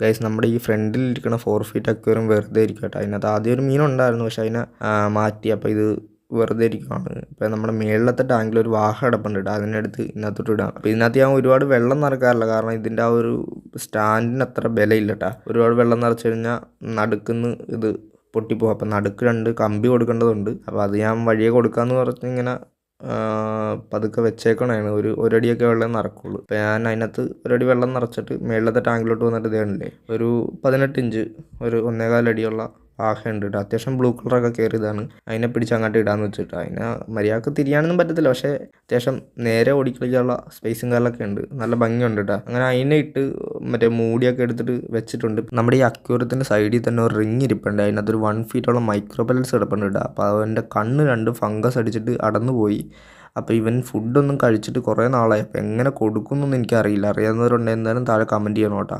Guys നമ്മുടെ ഈ ഫ്രണ്ടിൽ ഇരിക്കുന്ന ഫോർ ഫീറ്റ് അക്വേറിയം വെറുതെ ഇരിക്കും കേട്ടോ. അതിനകത്ത് ആദ്യം ഒരു മീനുണ്ടായിരുന്നു പക്ഷേ അതിനെ മാറ്റി. അപ്പോൾ ഇത് വെറുതെ ഇരിക്കുകയാണ് ഇപ്പം നമ്മുടെ മേളിലത്തെ ടാങ്കിൽ ഒരു വാഹ കിടപ്പുണ്ട് അതിനടുത്ത് ഇന്നത്തോട്ട് ഇടാം. അപ്പോൾ ഇതിനകത്ത് ഞാൻ ഒരുപാട് വെള്ളം നിറക്കാറില്ല. കാരണം ഇതിന്റെ ആ ഒരു സ്റ്റാൻഡിന് അത്ര ബലയില്ല കേട്ടോ. ഒരുപാട് വെള്ളം നിറച്ച് കഴിഞ്ഞാൽ നടുക്കുന്ന് ഇത് പൊട്ടിപ്പോകും അപ്പം നടുക്ക് രണ്ട് കമ്പി കൊടുക്കേണ്ടതുണ്ട്. അപ്പോൾ അത് ഞാൻ വഴിയെ കൊടുക്കാമെന്ന് പറഞ്ഞ് ഇങ്ങനെ ആ, പതുക്കെ വെച്ചേക്കണതാണ് ഒരു ഒരടിയൊക്കെ വെള്ളം നിറക്കുള്ളൂ. അപ്പോൾ ഞാൻ അതിനകത്ത് ഒരടി വെള്ളം നിറച്ചിട്ട് മേളിലത്തെ ടാങ്കിലോട്ട് വന്നിട്ട് ഇതേണില്ലേ ഒരു പതിനെട്ട് ഇഞ്ച് ഒരു ഒന്നേകാലടിയുള്ള ആഹയുണ്ട് കേട്ടോ അത്യാവശ്യം ബ്ലൂ കളറൊക്കെ കയറിയതാണ് അതിനെ പിടിച്ച് അങ്ങോട്ട് ഇടാന്ന് വെച്ചിട്ട്. അതിനെ മര്യാദയ്ക്ക് തിരിയാനൊന്നും പറ്റത്തില്ല. പക്ഷേ അത്യാവശ്യം നേരെ ഓടിക്കളിക്കാനുള്ള സ്പേസും കാലൊക്കെ ഉണ്ട്. നല്ല ഭംഗിയുണ്ട് കേട്ടോ അങ്ങനെ അതിനെ ഇട്ട് മറ്റേ മൂടിയൊക്കെ എടുത്തിട്ട് വെച്ചിട്ടുണ്ട്. നമ്മുടെ ഈ അക്യൂറത്തിന്റെ സൈഡിൽ തന്നെ ഒരു റിങ് ഇരിപ്പുണ്ട്. അതിനകത്തൊരു വൺ ഫീറ്റോളം മൈക്രോബെൽസ് കിടപ്പുണ്ട് കേട്ടോ. അപ്പോൾ അവന്റെ കണ്ണ് രണ്ട് ഫംഗസ് അടിച്ചിട്ട് അടന്നു പോയി അപ്പോൾ ഇവൻ ഫുഡൊന്നും കഴിച്ചിട്ട് കുറേ നാളായി. അപ്പോൾ എങ്ങനെ കൊടുക്കുന്നൊന്നും എനിക്കറിയില്ല. അറിയാവുന്നവരുണ്ടെങ്കിൽ എന്തായാലും താഴെ കമന്റ് ചെയ്യണം കേട്ടോ.